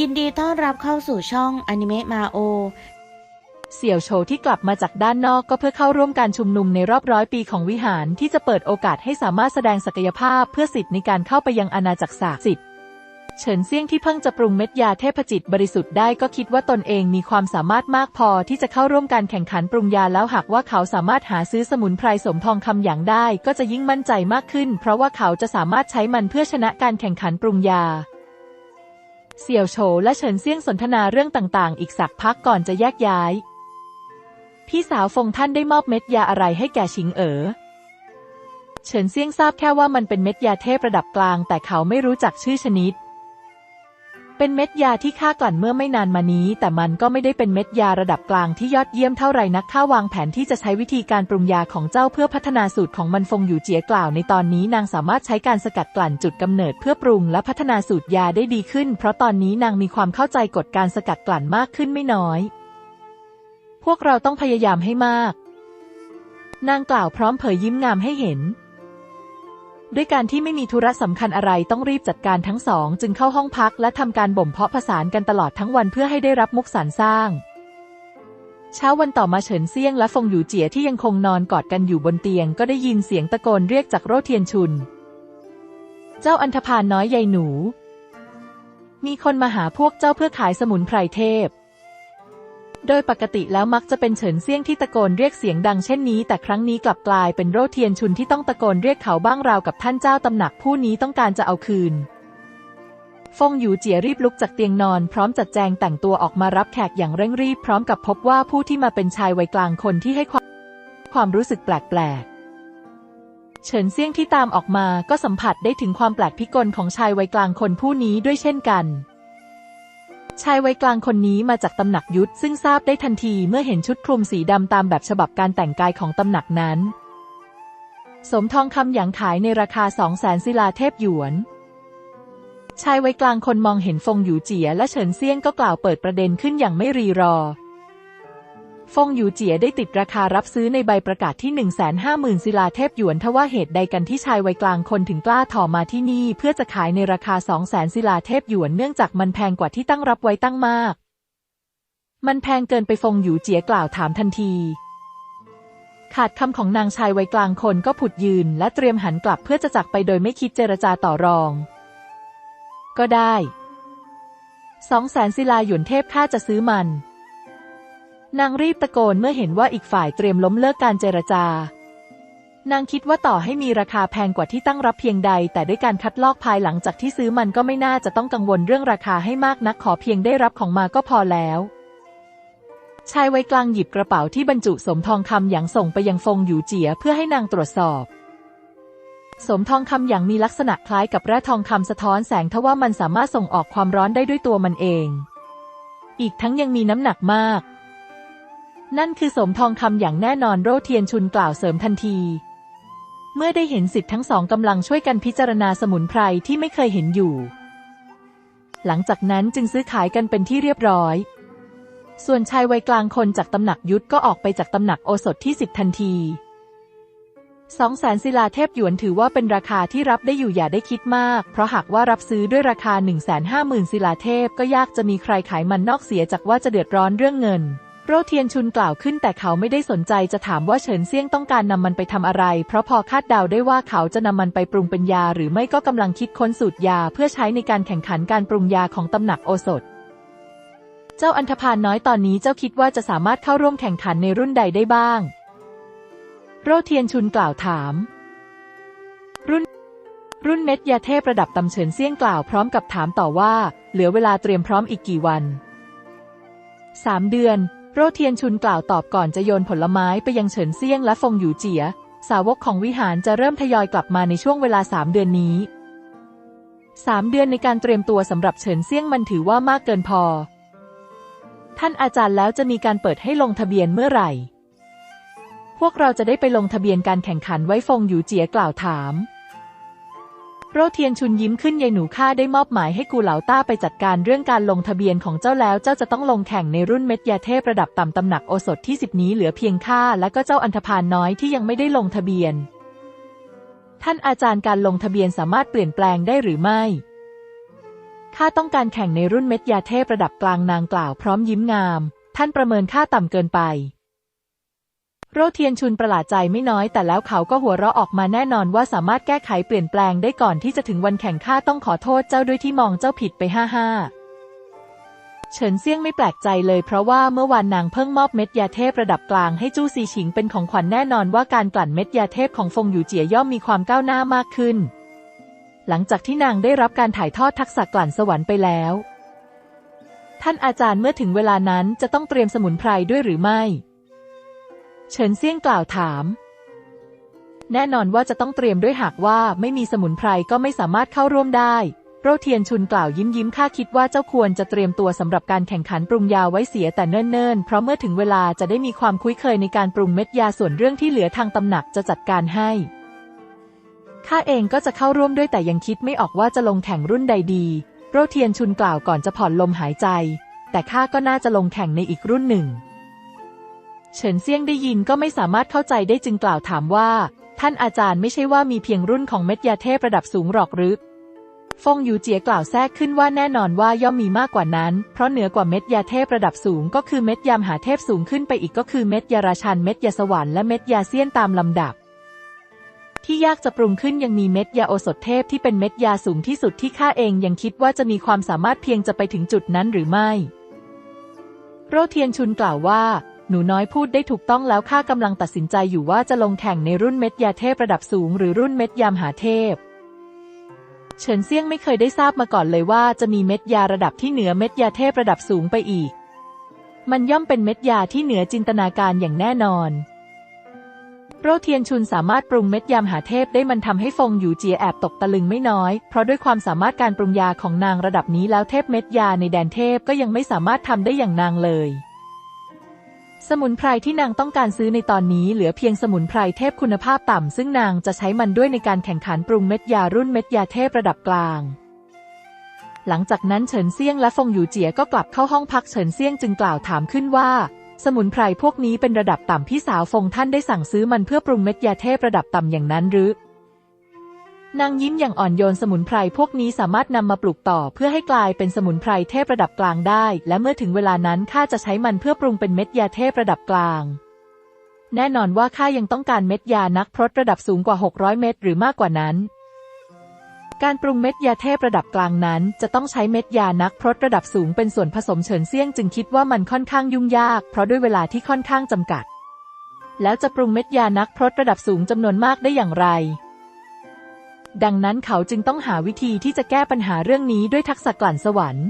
ยินดีต้อนรับเข้าสู่ช่องอนิเมะมาโอ เสี่ยวโฉที่กลับมาจากด้านนอกก็เพื่อเข้าร่วมการชุมนุมในรอบร้อยปีของวิหารที่จะเปิดโอกาสให้สามารถแสดงศักยภาพเพื่อสิทธิ์ในการเข้าไปยังอาณาจักรศักดิ์สิทธิ์เฉินเซี่ยงที่เพิ่งจะปรุงเม็ดยาเทพจิตบริสุทธิ์ได้ก็คิดว่าตนเองมีความสามารถมากพอที่จะเข้าร่วมการแข่งขันปรุงยาแล้วหากว่าเขาสามารถหาซื้อสมุนไพรสมทองคำอย่างได้ก็จะยิ่งมั่นใจมากขึ้น เพราะว่าเขาจะสามารถใช้มันเพื่อชนะการแข่งขันปรุงยา เสี่ยวโฉและเฉินเซี่ยงสนทนาเรื่องต่างๆ อีกสักพักก่อนจะแยกย้าย พี่สาวฟงท่านได้มอบเม็ดยาอะไรให้แก่ชิงเอ๋อ เฉินเซี่ยงทราบแค่ว่ามันเป็นเม็ดยาเทพระดับกลาง แต่เขาไม่รู้จักชื่อชนิด เป็นเม็ดยาที่ข้ากลั่นเมื่อไม่นานมานี้ แต่มันก็ไม่ได้เป็นเม็ดยาระดับกลางที่ยอดเยี่ยมเท่าไรนักข้าวางแผนที่จะใช้วิธีการปรุงยาของเจ้าเพื่อพัฒนาสูตรของมันฟงอยู่เจียกล่าวในตอนนี้นางสามารถใช้การสกัดกลั่นจุดกำเนิดเพื่อปรุงและพัฒนาสูตรยาได้ดีขึ้น เพราะตอนนี้นางมีความเข้าใจกฎการสกัดกลั่นมากขึ้นไม่น้อย พวกเราต้องพยายามให้มาก นางกล่าวพร้อมเผยยิ้มงามให้เห็น ด้วยการที่ไม่มีธุระสำคัญอะไรต้องรีบจัดการทั้งสอง จึงเข้าห้องพักและทำการบ่มเพาะผสานกันตลอดทั้งวันเพื่อให้ได้รับมุกสารสร้าง เช้าวันต่อมาเฉินเซียงและฟงอยู่เจียที่ยังคงนอนกอดกันอยู่บนเตียง ก็ได้ยินเสียงตะโกนเรียกจากโรเทียนชุน เจ้าอันธพาลน้อยใยหนู มีคนมาหาพวกเจ้าเพื่อขายสมุนไพรเทพ โดยปกติแล้วมักจะเป็นเฉินเซี่ยงที่ตะโกนเรียกเสียงดังเช่นนี้ แต่ครั้งนี้กลับกลายเป็นโรเทียนชุนที่ต้องตะโกนเรียกเขาบ้างราวกับท่านเจ้าตำหนักผู้นี้ต้องการจะเอาคืนฟงหยูเจียรีบลุกจากเตียงนอน พร้อมจัดแจงแต่งตัวออกมารับแขกอย่างเร่งรีบ พร้อมกับพบว่าผู้ที่มาเป็นชายวัยกลางคนที่ให้ความความรู้สึกแปลกๆ เฉินเซี่ยงที่ตามออกมาก็สัมผัสได้ถึงความแปลกพิกลของชายวัยกลางคนผู้นี้ด้วยเช่นกัน ชายวัยกลางคนนี้มาจากตำหนักยุทธซึ่งทราบได้ทันทีเมื่อเห็นชุดคลุมสีดำตามแบบฉบับการแต่งกายของตำหนักนั้น สมทองคำหยางขายในราคาสองแสนศิลาเทพหยวน ชายวัยกลางคนมองเห็นฟงหยูเจียและเฉินเซี่ยงก็กล่าวเปิดประเด็นขึ้นอย่างไม่รีรอ ฟงหยูเจียได้ติดราคารับซื้อในใบประกาศที่ 150,000 ศิลาเทพหยวนทว่าเหตุใดกันที่ชายวัยกลางคนถึงกล้าถ่อมาที่นี่ เพื่อจะขายในราคา 200,000 ศิลาเทพหยวนเนื่องจากมันแพงกว่าที่ตั้งรับไว้ตั้งมาก มันแพงเกินไปฟงหยูเจียกล่าวถามทันที ขาดคำของนางชายวัยกลางคนก็ผุดยืน และเตรียมหันกลับเพื่อจะจักไปโดยไม่คิดเจรจาต่อรอง ก็ได้สองแสนศิลาหยวนเทพข้าจะซื้อมัน นางรีบตะโกนเมื่อเห็นว่าอีกฝ่ายเตรียมล้มเลิกการเจรจา นางคิดว่าต่อให้มีราคาแพงกว่าที่ตั้งรับเพียงใด แต่ด้วยการคัดลอกภายหลังจากที่ซื้อมันก็ไม่น่าจะต้องกังวลเรื่องราคาให้มากนักขอเพียงได้รับของมาก็พอแล้วชายวัยกลางหยิบกระเป๋าที่บรรจุสมทองคำอย่างส่งไปยังฟงหยูเจียเพื่อให้นางตรวจสอบ สมทองคำอย่างมีลักษณะคล้ายกับแร่ทองคำสะท้อนแสงทว่ามันสามารถส่งออกความร้อนได้ด้วยตัวมันเอง อีกทั้งยังมีน้ำหนักมาก นั่นคือสมทองคำอย่างแน่นอนโรเทียนชุนกล่าวเสริมทันที เมื่อได้เห็นสิทธิ์ทั้งสองกำลังช่วยกันพิจารณาสมุนไพรที่ไม่เคยเห็นอยู่ หลังจากนั้นจึงซื้อขายกันเป็นที่เรียบร้อย ส่วนชายวัยกลางคนจากตำหนักยุทธก็ออกไปจากตำหนักโอสถที่สิบทันทีสองแสนศิลาเทพหยวนถือว่าเป็นราคาที่รับได้อยู่อย่าได้คิดมาก เพราะหากว่ารับซื้อด้วยราคา1นึ่งแสนห้าหมื่นศิลาเทพก็ยากจะมีใครขายมันนอกเสียจากว่าจะเดือดร้อนเรื่องเงิน โรเทียนชุนกล่าวขึ้นแต่เขาไม่ได้สนใจจะถามว่าเฉินเซี่ยงต้องการนำมันไปทำอะไร เพราะพอคาดเดาได้ว่าเขาจะนำมันไปปรุงเป็นยา หรือไม่ก็กำลังคิดค้นสูตรยา เพื่อใช้ในการแข่งขันการปรุงยาของตำหนักโอสถ เจ้าอันธพาลน้อยตอนนี้เจ้าคิดว่าจะสามารถเข้าร่วมแข่งขันในรุ่นใดได้บ้าง โรเทียนชุนกล่าวถาม รุ่น รุ่นเม็ดยาเทพระดับตำเฉินเซี่ยงกล่าวพร้อมกับถามต่อว่า เหลือเวลาเตรียมพร้อมอีกกี่วันสามเดือน โรเทียนชุนกล่าวตอบก่อนจะโยนผลไม้ไปยังเฉินเซี่ยงและฟงหยูเจีย สาวกของวิหารจะเริ่มทยอยกลับมาในช่วงเวลาสามเดือนนี้สามเดือนในการเตรียมตัวสำหรับเฉินเซี่ยงมันถือว่ามากเกินพอ ท่านอาจารย์แล้วจะมีการเปิดให้ลงทะเบียนเมื่อไหร่ พวกเราจะได้ไปลงทะเบียนการแข่งขันไว้ฟงหยูเจียกล่าวถาม โรเทียนชุนยิ้มขึ้นยายหนูข้าได้มอบหมายให้กูเหลาต้าไปจัดการเรื่องการลงทะเบียนของเจ้าแล้ว เจ้าจะต้องลงแข่งในรุ่นเม็ดยาเทพระดับต่ำตำหนักโอสถที่สิบนี้เหลือเพียงข้าและก็เจ้าอันธพาลน้อยที่ยังไม่ได้ลงทะเบียน ท่านอาจารย์การลงทะเบียนสามารถเปลี่ยนแปลงได้หรือไม่ข้าข้าต้องการแข่งในรุ่นเม็ดยาเทพระดับกลางนางกล่าวพร้อมยิ้มงาม ท่านประเมินค่าต่ำเกินไป โรเทียนชุนประหลาดใจไม่น้อยแต่แล้วเขาก็หัวเราะออกมาแน่นอนว่าสามารถแก้ไขเปลี่ยนแปลงได้ก่อนที่จะถึงวันแข่งข้าต้องขอโทษเจ้าด้วยที่มองเจ้าผิดไปห้าห้าเฉินเซี่ยงไม่แปลกใจเลยเพราะว่าเมื่อวานนางเพิ่งมอบเม็ดยาเทพระดับกลางให้จู้ซีฉิงเป็นของขวัญแน่นอนว่าการกลั่นเม็ดยาเทพของฟงอยู่เจียย่อมมีความก้าวหน้ามากขึ้น หลังจากที่นางได้รับการถ่ายทอดทักษะกลั่นสวรรค์ไปแล้ว ท่านอาจารย์เมื่อถึงเวลานั้นจะต้องเตรียมสมุนไพรด้วยหรือไม่ เฉินเซี่ยงกล่าวถาม แน่นอนว่าจะต้องเตรียมด้วยหากว่าไม่มีสมุนไพรก็ไม่สามารถเข้าร่วมได้ โรเทียนชุนกล่าวยิ้มยิ้มข้าคิดว่าเจ้าควรจะเตรียมตัวสำหรับการแข่งขันปรุงยาไว้เสียแต่เนิ่นๆ เพราะเมื่อถึงเวลาจะได้มีความคุ้นเคยในการปรุงเม็ดยาส่วนเรื่องที่เหลือทางตำหนักจะจัดการให้ข้าเองก็จะเข้าร่วมด้วยแต่ยังคิดไม่ออกว่าจะลงแข่งรุ่นใดดี โรเทียนชุนกล่าวก่อนจะผ่อนลมหายใจ แต่ข้าก็น่าจะลงแข่งในอีกรุ่นหนึ่ง เฉินเซี่ยงได้ยินก็ไม่สามารถเข้าใจได้จึงกล่าวถามว่า ท่านอาจารย์ไม่ใช่ว่ามีเพียงรุ่นของเม็ดยาเทพระดับสูงหรอกหรือฟงยูเจียกล่าวแทรกขึ้นว่าแน่นอนว่าย่อมมีมากกว่านั้น เพราะเหนือกว่าเม็ดยาเทพระดับสูงก็คือเม็ดยามหาเทพสูงขึ้นไปอีกก็คือเม็ดยาราชันเม็ดยาสวรรค์และเม็ดยาเซียนตามลำดับ ที่ยากจะปรุงขึ้นยังมีเม็ดยาโอสถเทพที่เป็นเม็ดยาสูงที่สุดที่ข้าเองยังคิดว่าจะมีความสามารถเพียงจะไปถึงจุดนั้นหรือไม่ โรเทียนชุนกล่าวว่า หนูน้อยพูดได้ถูกต้องแล้วข้ากำลังตัดสินใจอยู่ว่าจะลงแข่งในรุ่นเม็ดยาเทพระดับสูง หรือรุ่นเม็ดยามหาเทพ เฉินเซี่ยงไม่เคยได้ทราบมาก่อนเลยว่าจะมีเม็ดยาระดับที่เหนือเม็ดยาเทพระดับสูงไปอีก มันย่อมเป็นเม็ดยาที่เหนือจินตนาการอย่างแน่นอนโรเทียนชุนสามารถปรุงเม็ดยามหาเทพได้มันทำให้ฟงอยู่เจียแอบตกตะลึงไม่น้อย เพราะด้วยความสามารถการปรุงยาของนางระดับนี้แล้วเทพเม็ดยาในแดนเทพก็ยังไม่สามารถทำได้อย่างนางเลย สมุนไพรที่นางต้องการซื้อในตอนนี้เหลือเพียงสมุนไพรเทพคุณภาพต่ำ ซึ่งนางจะใช้มันด้วยในการแข่งขันปรุงเม็ดยารุ่นเม็ดยาเทพระดับกลาง หลังจากนั้นเฉินเซียงและฟงอยู่เจียก็กลับเข้าห้องพักเฉินเซียงจึงกล่าวถามขึ้นว่า สมุนไพรพวกนี้เป็นระดับต่ำพี่สาวฟงท่านได้สั่งซื้อมันเพื่อปรุงเม็ดยาเทพระดับต่ำอย่างนั้นหรือ นางยิ้มอย่างอ่อนโยนสมุนไพรพวกนี้สามารถนำมาปลูกต่อเพื่อให้กลายเป็นสมุนไพรเทพระดับกลางได้ และเมื่อถึงเวลานั้นข้าจะใช้มันเพื่อปรุงเป็นเม็ดยาเทพระดับกลาง แน่นอนว่าข้ายังต้องการเม็ดยานักพรตระดับสูงกว่า 600 เม็ดหรือมากกว่านั้น การปรุงเม็ดยาเทพระดับกลางนั้น จะต้องใช้เม็ดยานักพรตระดับสูงเป็นส่วนผสมเฉินเซี่ยงจึงคิดว่ามันค่อนข้างยุ่งยาก เพราะด้วยเวลาที่ค่อนข้างจำกัด แล้วจะปรุงเม็ดยานักพรตระดับสูงจำนวนมากได้อย่างไร ดังนั้นเขาจึงต้องหาวิธีที่จะแก้ปัญหาเรื่องนี้ด้วยทักษะกลั่นสวรรค์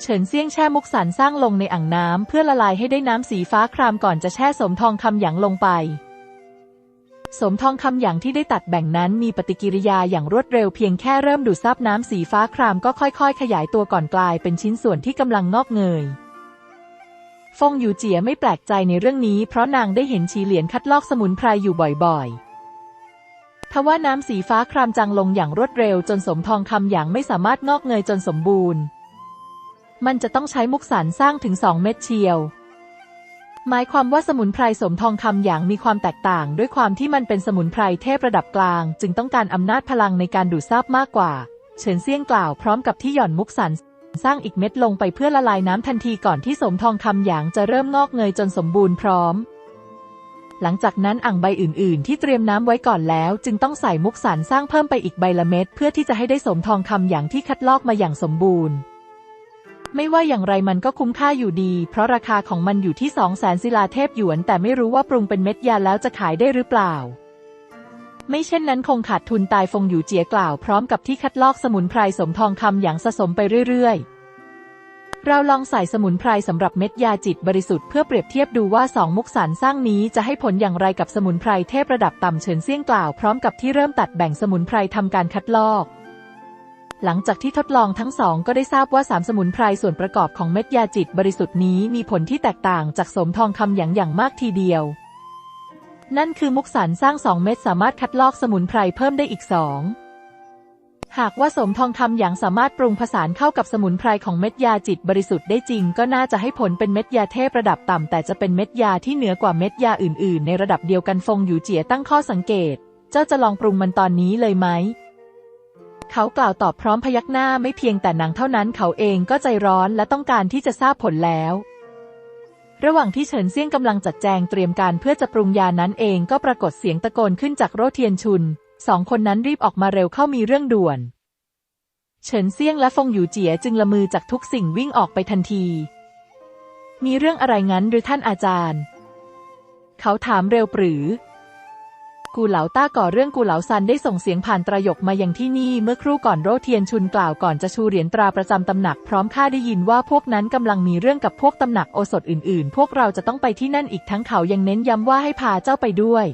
เฉินเซี่ยงแช่มุกสันสร้างลงในอ่างน้ำเพื่อละลายให้ได้น้ำสีฟ้าครามก่อนจะแช่สมทองคำหยางลงไป สมทองคำหยางที่ได้ตัดแบ่งนั้นมีปฏิกิริยาอย่างรวดเร็วเพียงแค่เริ่มดูดซับน้ำสีฟ้าครามก็ค่อยๆ ขยายตัวก่อนกลายเป็นชิ้นส่วนที่กำลังงอกเงยฟงอยู่เจียไม่แปลกใจในเรื่องนี้เพราะนางได้เห็นชีเหลียนคัดลอกสมุนไพรอยู่บ่อยๆ ทว่าน้ำสีฟ้าครามจางลงอย่างรวดเร็วจนสมทองคำหยางไม่สามารถงอกเงยจนสมบูรณ์ มันจะต้องใช้มุกสารสร้างถึงสองเม็ดเชียว หมายความว่าสมุนไพรสมทองคำหยางมีความแตกต่าง ด้วยความที่มันเป็นสมุนไพรเทพระดับกลาง จึงต้องการอำนาจพลังในการดูดซับมากกว่า เฉินเซี่ยงกล่าวพร้อมกับที่หย่อนมุกสันสร้างอีกเม็ดลงไปเพื่อละลายน้ำทันทีก่อนที่สมทองคำหยางจะเริ่มงอกเงยจนสมบูรณ์พร้อม หลังจากนั้นอ่างใบอื่นๆ ที่เตรียมน้ำไว้ก่อนแล้ว จึงต้องใส่มุกสารสร้างเพิ่มไปอีกใบละเม็ดเพื่อที่จะให้ได้สมทองคำอย่างที่คัดลอกมาอย่างสมบูรณ์ ไม่ว่าอย่างไรมันก็คุ้มค่าอยู่ดี เพราะราคาของมันอยู่ที่สองแสนศิลาเทพหยวน แต่ไม่รู้ว่าปรุงเป็นเม็ดยาแล้วจะขายได้หรือเปล่า ไม่เช่นนั้นคงขาดทุนตายฟงอยู่เจียกล่าวพร้อมกับที่คัดลอกสมุนไพรสมทองคำอย่างสะสมไปเรื่อยๆ เราลองใส่สมุนไพรสำหรับเม็ดยาจิตบริสุทธิ์เพื่อเปรียบเทียบดูว่าสองมุกสารสร้างนี้จะให้ผลอย่างไรกับสมุนไพรเทพระดับต่ำเฉินเซี่ยงกล่าวพร้อมกับที่เริ่มตัดแบ่งสมุนไพรทำการคัดลอก หลังจากที่ทดลองทั้งสองก็ได้ทราบว่าสามสมุนไพรส่วนประกอบของเม็ดยาจิตบริสุทธิ์นี้มีผลที่แตกต่างจากสมทองคำอย่างอย่างมากทีเดียว นั่นคือมุกสารสร้างสองเม็ดสามารถคัดลอกสมุนไพรเพิ่มได้อีกสอง หากว่าสมทองคำอย่างสามารถปรุงผสานเข้ากับสมุนไพรของเม็ดยาจิตบริสุทธิ์ได้จริง ก็น่าจะให้ผลเป็นเม็ดยาเทพระดับต่ำแต่จะเป็นเม็ดยาที่เหนือกว่าเม็ดยาอื่น ๆ ในระดับเดียวกันฟงอยู่เจียตั้งข้อสังเกต เจ้าจะลองปรุงมันตอนนี้เลยไหมเขากล่าวตอบพร้อมพยักหน้าไม่เพียงแต่นังเท่านั้นเขาเองก็ใจร้อนและต้องการที่จะทราบผลแล้ว ระหว่างที่เฉินเซี่ยงกำลังจัดแจงเตรียมการเพื่อจะปรุงยานั้นเองก็ปรากฏเสียงตะโกนขึ้นจากโรเทียนชุน สองคนนั้นรีบออกมาเร็วเข้ามีเรื่องด่วน เฉินเซี่ยงและฟงหยูเจียจึงละมือจากทุกสิ่งวิ่งออกไปทันที มีเรื่องอะไรงั้นหรือท่านอาจารย์ เขาถามเร็วปรือ กูเหลาต้าก่อเรื่องกูเหลาซันได้ส่งเสียงผ่านตรยกมาอยังที่นี่เมื่อครู่ก่อนโรเทียนชุนกล่าวก่อนจะชูเหรียญตราประจำตำหนักพร้อมข้าได้ยินว่าพวกนั้นกำลังมีเรื่องกับพวกตำหนักโอสถอื่นๆ พวกเราจะต้องไปที่นั่นอีกทั้งเขายังเน้นย้ำว่าให้พาเจ้าไปด้วย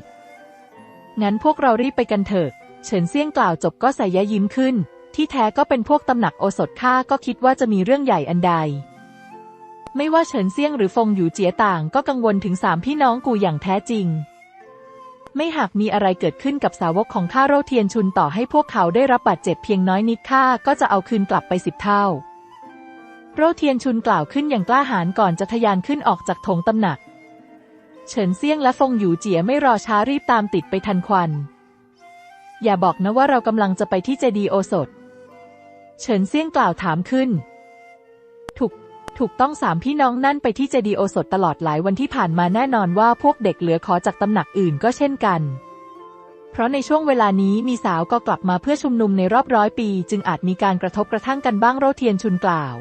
งั้นพวกเรารีบไปกันเถอะ เฉินเซี่ยงกล่าวจบก็ใส่ยะยิ้มขึ้น ที่แท้ก็เป็นพวกตำหนักโอสถข้าก็คิดว่าจะมีเรื่องใหญ่อันใด ไม่ว่าเฉินเซี่ยงหรือฟงหยูเจียต่างก็กังวลถึงสามพี่น้องกูอย่างแท้จริง ไม่หากมีอะไรเกิดขึ้นกับสาวกของข้าโรเทียนชุนต่อให้พวกเขาได้รับบาดเจ็บเพียงน้อยนิดข้าก็จะเอาคืนกลับไปสิบเท่า โรเทียนชุนกล่าวขึ้นอย่างกล้าหาญก่อนจะทะยานขึ้นออกจากถงตำหนัก เฉินเซี่ยงและฟงหยูเจียไม่รอช้ารีบตามติดไปทันควัน อย่าบอกนะว่าเรากำลังจะไปที่เจดีโอสถเฉินเซี่ยงกล่าวถามขึ้น ถูก ถูกต้องสามพี่น้องนั่นไปที่เจดีโอสถตลอดหลายวันที่ผ่านมาแน่นอนว่าพวกเด็กเหลือขอจากตำหนักอื่นก็เช่นกัน เพราะในช่วงเวลานี้มีสาวก็กลับมาเพื่อชุมนุมในรอบร้อยปี จึงอาจมีการกระทบกระทั่งกันบ้างโรเทียนชุนกล่าว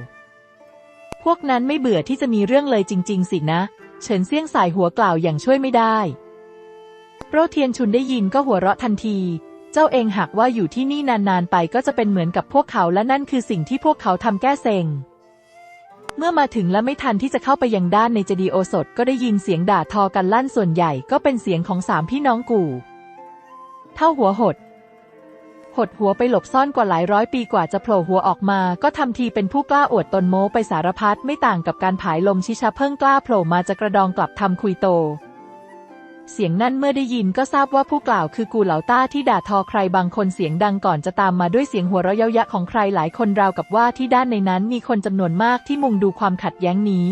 พวกนั้นไม่เบื่อที่จะมีเรื่องเลยจริง ๆ สินะ เฉินเซี่ยงสายหัวกล่าวอย่างช่วยไม่ได้โรเทียนชุนได้ยินก็หัวเราะทันที เจ้าเองหากว่าอยู่ที่นี่นานๆไปก็จะเป็นเหมือนกับพวกเขาและนั่นคือสิ่งที่พวกเขาทำแก้เซ็งเมื่อมาถึงและไม่ทันที่จะเข้าไปยังด้านในเจดีโอสถก็ได้ยินเสียงด่าทอกันลั่นส่วนใหญ่ก็เป็นเสียงของสามพี่น้องกู่ เท่าหัวหด หดหัวไปหลบซ่อนกว่าหลายร้อยปีกว่าจะโผล่หัวออกมา ก็ทำทีเป็นผู้กล้าอวดตนโม้ไปสารพัดไม่ต่างกับการผายลมชิชะเพิ่งกล้าโผล่มาจะกระดองกลับทำคุยโต เสียงนั่นเมื่อได้ยินก็ทราบว่าผู้กล่าวคือกูเหลาต้าที่ด่าทอใครบางคนเสียงดังก่อนจะตามมาด้วยเสียงหัวเราะเย้ายะของใครหลายคนราวกับว่าที่ด้านในนั้นมีคนจำนวนมากที่มุงดูความขัดแย้งนี้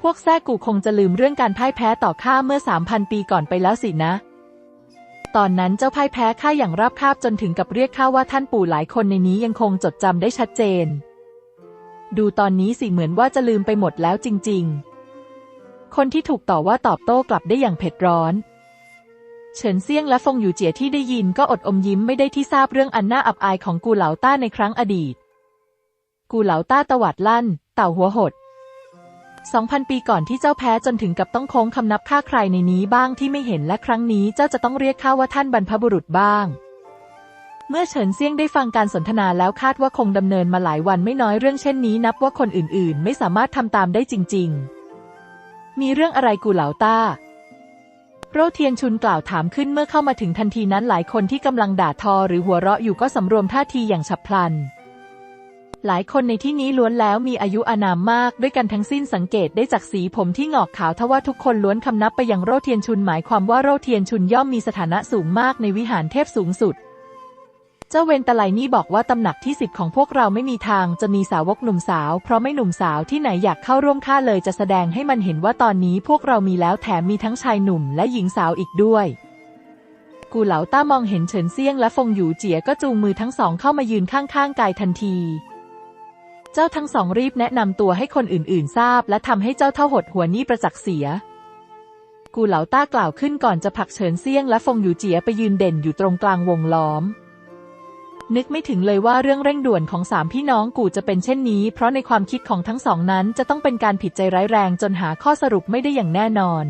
พวกแท้กูคงจะลืมเรื่องการพ่ายแพ้ต่อข้าเมื่อสามพันปีก่อนไปแล้วสินะ ตอนนั้นเจ้าพ่ายแพ้ข้าอย่างราบคาบจนถึงกับเรียกข้าว่าท่านปู่หลายคนในนี้ยังคงจดจำได้ชัดเจน ดูตอนนี้สิเหมือนว่าจะลืมไปหมดแล้วจริง ๆ คนที่ถูกต่อว่าตอบโต้กลับได้อย่างเผ็ดร้อนเฉินเซี่ยงและฟงอยู่เจียที่ได้ยินก็อดอมยิ้มไม่ได้ที่ทราบเรื่องอันน่าอับอายของกูเหลาต้าในครั้งอดีต กูเหลาต้าตวัดลั่น เต่าหัวหด สองพันปีก่อนที่เจ้าแพ้จนถึงกับต้องโค้งคำนับฆ่าใครในนี้บ้างที่ไม่เห็นและครั้งนี้เจ้าจะต้องเรียกข้าว่าท่านบรรพบุรุษบ้าง เมื่อเฉินเซียงได้ฟังการสนทนาแล้วคาดว่าคงดำเนินมาหลายวันไม่น้อยเรื่องเช่นนี้นับว่าคนอื่นๆ ไม่สามารถทำตามได้จริง ๆ มีเรื่องอะไรกูเหลาต้าโรเทียนชุนกล่าวถามขึ้นเมื่อเข้ามาถึงทันทีนั้นหลายคนที่กำลังด่าทอหรือหัวเราะอยู่ก็สำรวมท่าทีอย่างฉับพลัน หลายคนในที่นี้ล้วนแล้วมีอายุอานามมากด้วยกันทั้งสิ้นสังเกตได้จากสีผมที่งอกขาวทว่าทุกคนล้วนคำนับไปยังโรเทียนชุนหมายความว่าโรเทียนชุนย่อมมีสถานะสูงมากในวิหารเทพสูงสุด เจ้าเวนตะไลนี่บอกว่าตำหนักที่สิบของพวกเราไม่มีทางจะมีสาวกหนุ่มสาว เพราะไม่หนุ่มสาวที่ไหนอยากเข้าร่วมค่าเลยจะแสดงให้มันเห็นว่าตอนนี้พวกเรามีแล้วแถมมีทั้งชายหนุ่มและหญิงสาวอีกด้วยกูเหลาต้ามองเห็นเฉินเซียงและฟงหยูเจียก็จูงมือทั้งสองเข้ามายืนข้างๆกายทันที เจ้าทั้งสองรีบแนะนำตัวให้คนอื่นๆ ทราบ และทำให้เจ้าเท่าหดหัวนี้ประจักษ์เสีย กูเหลาต้ากล่าวขึ้นก่อนจะผลักเฉินเซียงและฟงหยูเจียไปยืนเด่นอยู่ตรงกลางวงล้อม นึกไม่ถึงเลยว่าเรื่องเร่งด่วนของสามพี่น้องกูจะเป็นเช่นนี้ เพราะในความคิดของทั้งสองนั้นจะต้องเป็นการผิดใจร้ายแรงจนหาข้อสรุปไม่ได้อย่างแน่นอน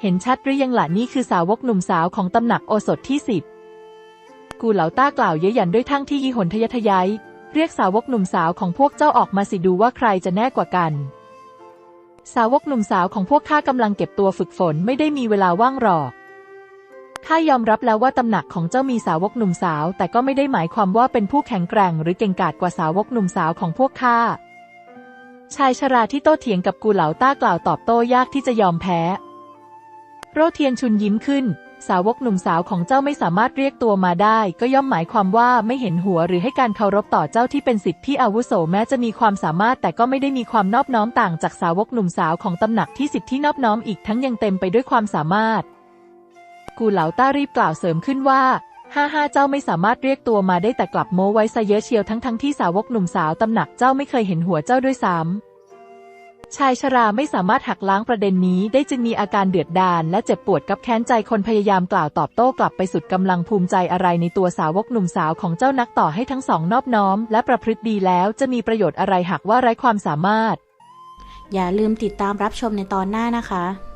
เห็นชัดหรือยังล่ะนี่คือสาวกหนุ่มสาวของตำหนักโอสถที่สิบกูเหลาต้ากล่าวเย้ยหยันด้วยทั้งที่ยีหนทะยทยาย เรียกสาวกหนุ่มสาวของพวกเจ้าออกมาสิดูว่าใครจะแน่กว่ากัน สาวกหนุ่มสาวของพวกข้ากำลังเก็บตัวฝึกฝนไม่ได้มีเวลาว่างหรอกข้ายอมรับแล้วว่าตำหนักของเจ้ามีสาวกหนุ่มสาว แต่ก็ไม่ได้หมายความว่าเป็นผู้แข็งแกร่ง หรือเก่งกาจกว่าสาวกหนุ่มสาวของพวกข้าชายชราที่โต้เถียงกับกูเหลาต้ากล่าวตอบโต้ยากที่จะยอมแพ้ โรเทียนชุนยิ้มขึ้น สาวกหนุ่มสาวของเจ้าไม่สามารถเรียกตัวมาได้ ก็ย่อมหมายความว่าไม่เห็นหัวหรือให้การเคารพต่อเจ้าที่เป็นสิทธิพี่อาวุโสแม้จะมีความสามารถแต่ก็ไม่ได้มีความนอบน้อมต่างจากสาวกหนุ่มสาวของตำหนักที่สิทธิที่นอบน้อมอีกทั้งยังเต็มไปด้วยความสามารถ กูเหลาต้ารีบกล่าวเสริมขึ้นว่าห้าห้าเจ้าไม่สามารถเรียกตัวมาได้แต่กลับโม้ไว้ซะเยอะเชียวทั้งทั้งที่สาวกหนุ่มสาวตำหนักเจ้าไม่เคยเห็นหัวเจ้าด้วยซ้ำ ชายชราไม่สามารถหักล้างประเด็นนี้ได้จึงมีอาการเดือดดาลและเจ็บปวดกับแค้นใจคนพยายามกล่าวตอบโต้กลับไปสุดกำลังภูมิใจอะไรในตัวสาวกหนุ่มสาวของเจ้านักต่อให้ทั้งสองนอบน้อม และประพฤติดีแล้วจะมีประโยชน์อะไรหากว่าไร้ความสามารถ อย่าลืมติดตามรับชมในตอนหน้านะคะ